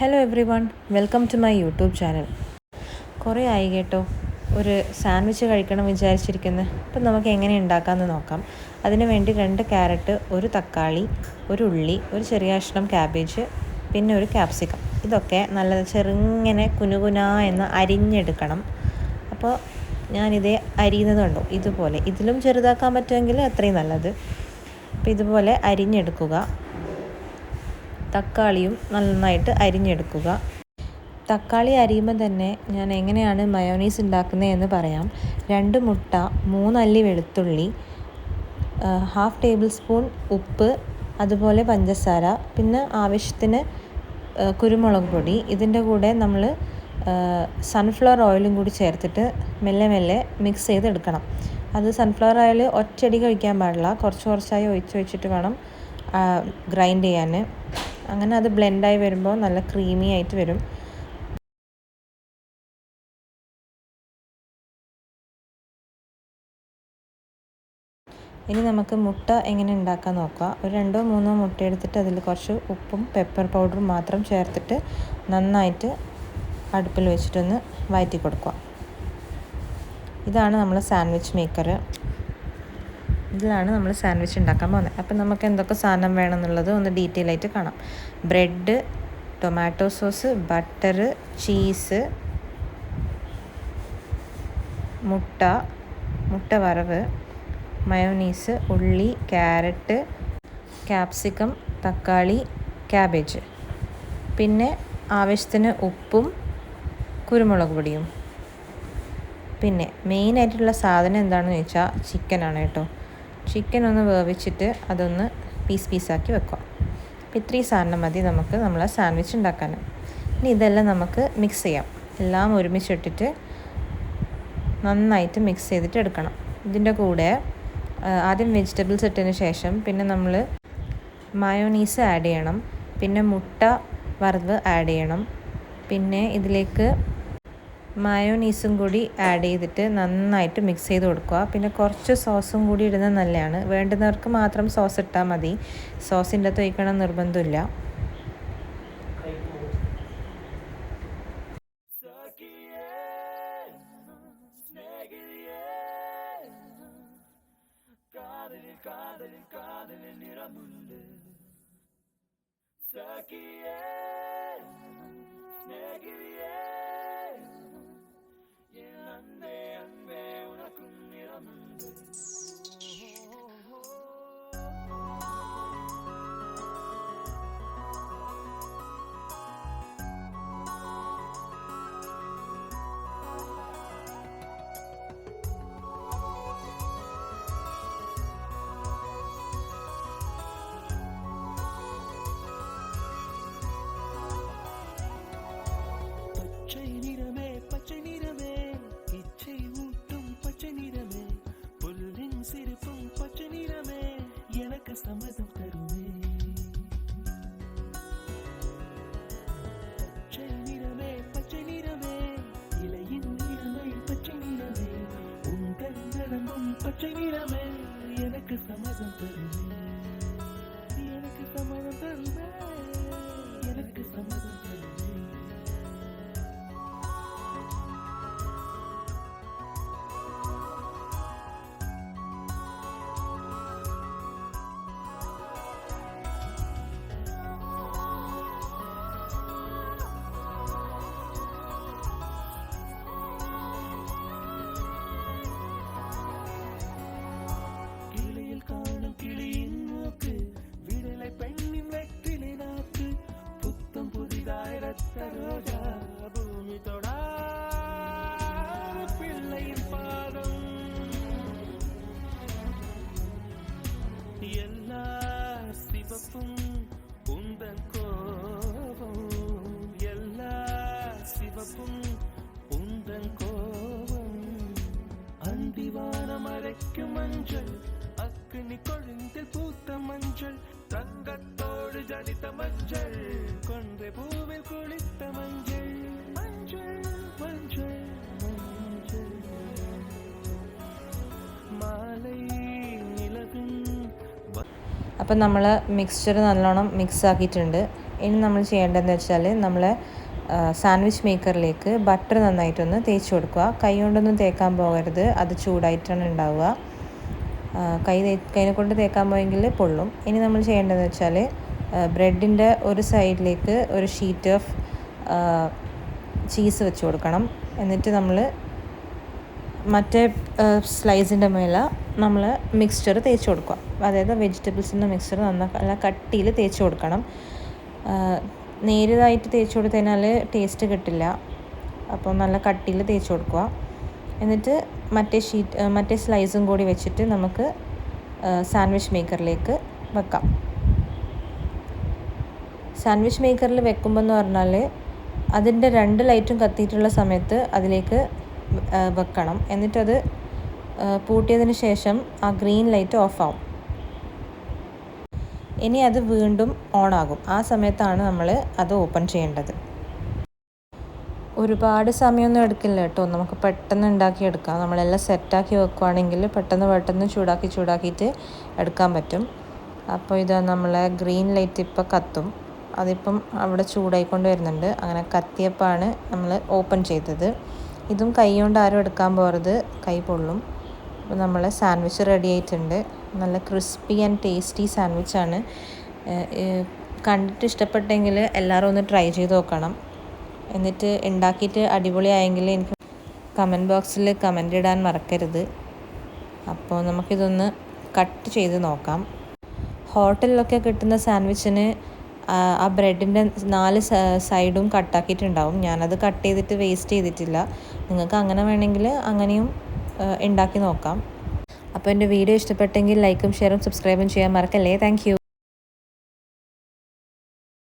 Hello everyone welcome to my YouTube channel കുറേ ആയി കേട്ടോ. ഒരു സാൻഡ്വിച്ച് കഴിക്കണം വിചാരിച്ചിരിക്കുന്നത് അപ്പം നമുക്ക് എങ്ങനെ ഉണ്ടാക്കാമെന്ന് നോക്കാം. അതിന് വേണ്ടി രണ്ട് ക്യാരറ്റ് ഒരു തക്കാളി ഒരു ഉള്ളി ഒരു ചെറിയ കഷ്ണം ക്യാബേജ് പിന്നെ ഒരു ക്യാപ്സിക്കം ഇതൊക്കെ നല്ല ചെറുങ്ങനെ കുനുകുന എന്ന് അരിഞ്ഞെടുക്കണം. അപ്പോൾ ഞാനിതേ അരിയുന്നത് കണ്ടോ. ഇതുപോലെ. ഇതിലും ചെറുതാക്കാൻ പറ്റുമെങ്കിൽ അത്രയും നല്ലത്. അപ്പോൾ ഇതുപോലെ അരിഞ്ഞെടുക്കുക. തക്കാളിയും നന്നായിട്ട് അരിഞ്ഞെടുക്കുക. തക്കാളി അരിയുമ്പോൾ തന്നെ ഞാൻ എങ്ങനെയാണ് മയോണീസ് ഉണ്ടാക്കുന്നത് എന്ന് പറയാം. രണ്ട് മുട്ട മൂന്നല്ലി വെളുത്തുള്ളി ഹാഫ് ടേബിൾ സ്പൂൺ ഉപ്പ് അതുപോലെ പഞ്ചസാര പിന്നെ ആവശ്യത്തിന് കുരുമുളക് പൊടി. ഇതിന്റെ കൂടെ നമ്മൾ സൺഫ്ലവർ ഓയിലും കൂടി ചേർത്തിട്ട് മെല്ലെ മെല്ലെ മിക്സ് ചെയ്തെടുക്കണം. അത് സൺഫ്ലവർ ഓയിൽ ഒറ്റടി കഴിക്കാൻ പാടില്ല. കുറച്ച് കുറച്ചായി ഒഴിച്ച് വെച്ചിട്ട് വേണം ഗ്രൈൻഡ് ചെയ്യാൻ. അങ്ങനെ അത് ബ്ലെൻഡായി വരുമ്പോൾ നല്ല ക്രീമി ആയിട്ട് വരും. ഇനി നമുക്ക് മുട്ട എങ്ങനെ ഉണ്ടാക്കാൻ നോക്കാം. ഒരു രണ്ടോ മൂന്നോ മുട്ട എടുത്തിട്ട് അതിൽ കുറച്ച് ഉപ്പും പെപ്പർ പൗഡറും മാത്രം ചേർത്തിട്ട് നന്നായിട്ട് അടുപ്പിൽ വെച്ചിട്ടൊന്ന് വയറ്റി കൊടുക്കുക ഇതാണ് നമ്മൾ സാൻഡ്വിച്ച് മേക്കർ ഇതിലാണ് നമ്മൾ സാൻഡ്വിച്ച് ഉണ്ടാക്കാൻ പോകുന്നത്. അപ്പം നമുക്ക് എന്തൊക്കെ സാധനം വേണമെന്നുള്ളത് ഒന്ന് ഡീറ്റെയിൽ ആയിട്ട് കാണാം. Bread tomato sauce butter cheese മുട്ട മുട്ട വറവ് മയോനീസ് ഉള്ളി ക്യാരറ്റ് ക്യാപ്സിക്കം തക്കാളി ക്യാബേജ്. പിന്നെ ആവശ്യത്തിന് ഉപ്പും കുരുമുളക് പൊടിയും. പിന്നെ മെയിനായിട്ടുള്ള സാധനം എന്താണെന്ന് ചോദിച്ചാൽ ചിക്കനാണ് കേട്ടോ. ചിക്കൻ ഒന്ന് വേവിച്ചിട്ട് അതൊന്ന് പീസ് പീസാക്കി വെക്കുക. അപ്പോൾ ഇത്രയും സാധനം മതി നമുക്ക് നമ്മളെ സാൻഡ്വിച്ച് ഉണ്ടാക്കാൻ. ഇനി ഇതെല്ലാം നമുക്ക് മിക്സ് ചെയ്യാം. എല്ലാം ഒരുമിച്ചിട്ടിട്ട് നന്നായിട്ട് മിക്സ് ചെയ്തിട്ട് എടുക്കണം. ഇതിന്റെ കൂടെ ആദ്യം വെജിറ്റബിൾസ് ഇട്ടതിന് ശേഷം പിന്നെ നമ്മൾ മയോണീസ് ആഡ് ചെയ്യണം. പിന്നെ മുട്ട വറവ് ആഡ് ചെയ്യണം. പിന്നെ ഇതിലേക്ക് മയോനീസും കൂടി ആഡ് ചെയ്തിട്ട് നന്നായിട്ട് മിക്സ് ചെയ്ത് കൊടുക്കുക. പിന്നെ കുറച്ച് സോസും കൂടി ഇടുന്നത് നല്ലതാണ്. വേണ്ടുന്നവർക്ക് മാത്രം സോസ് ഇട്ടാൽ മതി. സോസിന്റെ അകത്ത് ഒഴിക്കണം നിർബന്ധമില്ല. பச்சை நிறமே எனக்கு சம்மதம் தருவேன் അരയ്ക്കും മഞ്ചൾ അഗ്നി കൊഴുന്തിൽ പൂത്ത മഞ്ചൾ തങ്കത്തോട് ജനിത മഞ്ചൾ കൊണ്ട പൂവിൽ കുളിത്ത മഞ്ചൾ മഞ്ചൾ മഞ്ചൾ മഞ്ചൾ മാലൈ നിലകും അപ്പം നമ്മൾ മിക്സ്ചർ നല്ലോണം മിക്സ് ആക്കിയിട്ടുണ്ട്. ഇനി നമ്മൾ ചെയ്യേണ്ടതെന്ന് വെച്ചാൽ നമ്മൾ സാൻഡ്വിച്ച് മേക്കറിലേക്ക് ബട്ടർ നന്നായിട്ടൊന്ന് തേച്ച് കൊടുക്കുക. കൈ കൊണ്ടൊന്നും തേക്കാൻ പോകരുത്. അത് ചൂടായിട്ടാണ് ഉണ്ടാവുക. കൈ കൈനെ കൊണ്ട് തേക്കാൻ പോയെങ്കിൽ പൊള്ളും. ഇനി നമ്മൾ ചെയ്യേണ്ടതെന്ന് വെച്ചാൽ ബ്രെഡിന്റെ ഒരു സൈഡിലേക്ക് ഒരു ഷീറ്റ് ഓഫ് ചീസ് വെച്ച് കൊടുക്കണം. എന്നിട്ട് നമ്മൾ മറ്റേ സ്ലൈസിന്റെ മേലെ നമ്മൾ മിക്സ്ചർ തേച്ച് കൊടുക്കുക. അതായത് വെജിറ്റബിൾസിന്റെ മിക്സ്ചർ നന്നായി നല്ല കട്ടിയിൽ തേച്ച് കൊടുക്കണം. ആ, നേരിയതായിട്ട് തേച്ച് കൊടുത്തു കഴിഞ്ഞാൽ ടേസ്റ്റ് കിട്ടില്ല. അപ്പോൾ നല്ല കട്ടിയിൽ തേച്ച് കൊടുക്കുക. എന്നിട്ട് മറ്റേ ഷീറ്റ് മറ്റേ സ്ലൈസും കൂടി വെച്ചിട്ട് നമുക്ക് സാൻഡ്വിച്ച് മേക്കറിലേക്ക് വെക്കാം. സാൻഡ്വിച്ച് മേക്കറിൽ വെക്കുമ്പോൾ എന്ന് പറഞ്ഞാൽ അതിന്റെ രണ്ട് ലൈറ്റും കത്തിയിട്ടുള്ള സമയത്ത് അതിലേക്ക് വെക്കണം. എന്നിട്ടത് പൂട്ടിയതിന് ശേഷം ആ ഗ്രീൻ ലൈറ്റ് ഓഫാവും ഇനി അത് വീണ്ടും ഓൺ ആകും ആ സമയത്താണ് നമ്മൾ അത് ഓപ്പൺ ചെയ്യേണ്ടത്. ഒരുപാട് സമയമൊന്നും എടുക്കില്ല കേട്ടോ. നമുക്ക് പെട്ടെന്ന് ഉണ്ടാക്കിയെടുക്കാം. നമ്മളെല്ലാം സെറ്റാക്കി വെക്കുവാണെങ്കിൽ പെട്ടെന്ന് പെട്ടെന്ന് ചൂടാക്കി ചൂടാക്കിയിട്ട് എടുക്കാൻ പറ്റും. അപ്പോൾ ഇത് നമ്മളെ ഗ്രീൻ ലൈറ്റ് ഇപ്പോൾ കത്തും. അതിപ്പം അവിടെ ചൂടായിക്കൊണ്ട് വരുന്നുണ്ട്. അങ്ങനെ കത്തിയപ്പോഴാണ് നമ്മൾ ഓപ്പൺ ചെയ്തത്. ഇതും കൈ കൊണ്ട് ആരും എടുക്കാൻ പോകരുത്. കൈ പൊള്ളും. അപ്പോൾ നമ്മളെ സാൻഡ്വിച്ച് റെഡി ആയിട്ടുണ്ട്. നല്ല ക്രിസ്പി ആൻഡ് ടേസ്റ്റി സാൻഡ്വിച്ചാണ്. കണ്ടിട്ട് ഇഷ്ടപ്പെട്ടെങ്കിൽ എല്ലാവരും ഒന്ന് ട്രൈ ചെയ്ത് നോക്കണം. എന്നിട്ട് ഉണ്ടാക്കിയിട്ട് അടിപൊളിയായെങ്കിൽ എനിക്ക് കമന്റ് ബോക്സിൽ കമന്റ് ഇടാൻ മറക്കരുത്. അപ്പോൾ നമുക്കിതൊന്ന് കട്ട് ചെയ്ത് നോക്കാം. ഹോട്ടലിലൊക്കെ കിട്ടുന്ന സാൻഡ്വിച്ചിന് ആ ബ്രെഡിന്റെ നാല് സൈഡും കട്ടാക്കിയിട്ടുണ്ടാവും. ഞാനത് കട്ട് ചെയ്തിട്ട് വേസ്റ്റ് ചെയ്തിട്ടില്ല. നിങ്ങൾക്ക് അങ്ങനെ വേണമെങ്കിൽ അങ്ങനെയും ഉണ്ടാക്കി നോക്കാം. അപ്പോൾ എന്റെ വീഡിയോ ഇഷ്ടപ്പെട്ടെങ്കിൽ ലൈക്കും ഷെയറും സബ്സ്ക്രൈബും ചെയ്യാൻ മറക്കല്ലേ. താങ്ക്